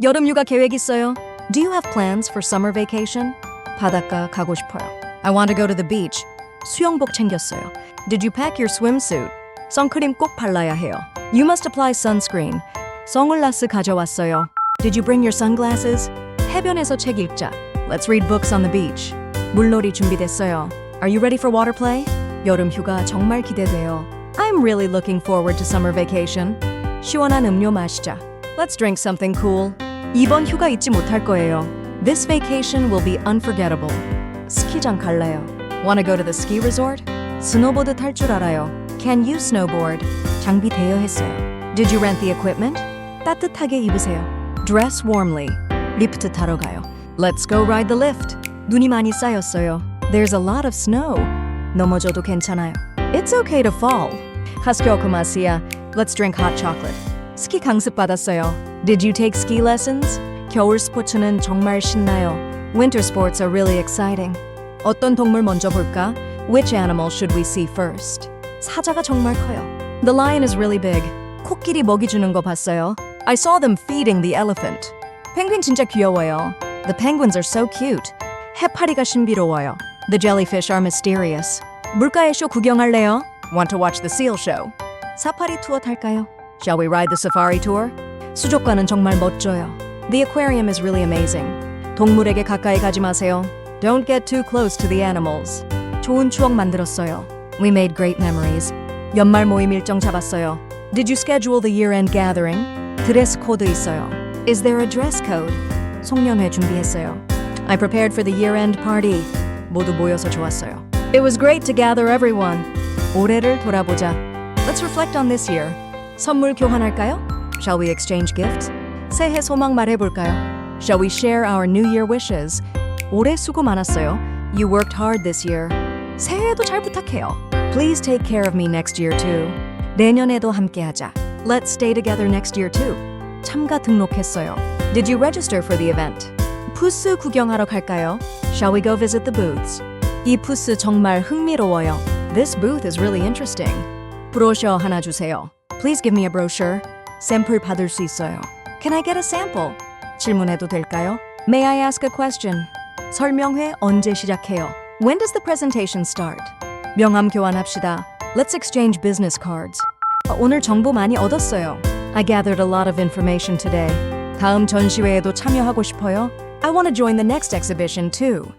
여름 휴가 계획 있어요? Do you have plans for summer vacation? 바닷가 가고 싶어요. I want to go to the beach. 수영복 챙겼어요. Did you pack your swimsuit? 선크림 꼭 발라야 해요. You must apply sunscreen. 선글라스 가져왔어요. Did you bring your sunglasses? 해변에서 책 읽자. Let's read books on the beach. 물놀이 준비됐어요. Are you ready for water play? 여름 휴가 정말 기대돼요. I'm really looking forward to summer vacation. 시원한 음료 마시자. Let's drink something cool. 이번 휴가 잊지 못할 거예요. This vacation will be unforgettable. 스키장 갈래요. Wanna go to the ski resort? 스노보드 탈 줄 알아요. Can you snowboard? 장비 대여했어요. Did you rent the equipment? 따뜻하게 입으세요. Dress warmly. 리프트 타러 가요. Let's go ride the lift. 눈이 많이 쌓였어요. There's a lot of snow. 넘어져도 괜찮아요. It's okay to fall. 하스교 그마시야. Let's drink hot chocolate. 스키 강습 받았어요. Did you take ski lessons? 겨울 스포츠는 정말 신나요. Winter sports are really exciting. 어떤 동물 먼저 볼까? Which animal should we see first? 사자가 정말 커요. The lion is really big. 코끼리 먹이 주는 거 봤어요? I saw them feeding the elephant. 펭귄 진짜 귀여워요. The penguins are so cute. 해파리가 신비로워요. The jellyfish are mysterious. 물가의 쇼 구경할래요? Want to watch the seal show? 사파리 투어 탈까요? Shall we ride the safari tour? 수족관은 정말 멋져요. The aquarium is really amazing. 동물에게 가까이 가지 마세요. Don't get too close to the animals. 좋은 추억 만들었어요. We made great memories. 연말 모임 일정 잡았어요. Did you schedule the year-end gathering? 드레스 코드 있어요. Is there a dress code? 송년회 준비했어요. I prepared for the year-end party. 모두 모여서 좋았어요. It was great to gather everyone. 올해를 돌아보자. Let's reflect on this year. 선물 교환할까요? Shall we exchange gifts? 새해 소망 말해볼까요? Shall we share our New Year wishes? 올해 수고 많았어요. You worked hard this year. 새해에도 잘 부탁해요. Please take care of me next year too. 내년에도 함께하자. Let's stay together next year too. 참가 등록했어요. Did you register for the event? 부스 구경하러 갈까요? Shall we go visit the booths? 이 부스 정말 흥미로워요. This booth is really interesting. 브로셔 하나 주세요. Please give me a brochure. 샘플 받을 수 있어요. Can I get a sample? 질문해도 될까요? May I ask a question? 설명회 언제 시작해요? When does the presentation start? 명함 교환합시다. Let's exchange business cards. 어, 오늘 정보 많이 얻었어요. I gathered a lot of information today. 다음 전시회에도 참여하고 싶어요. I want to join the next exhibition too.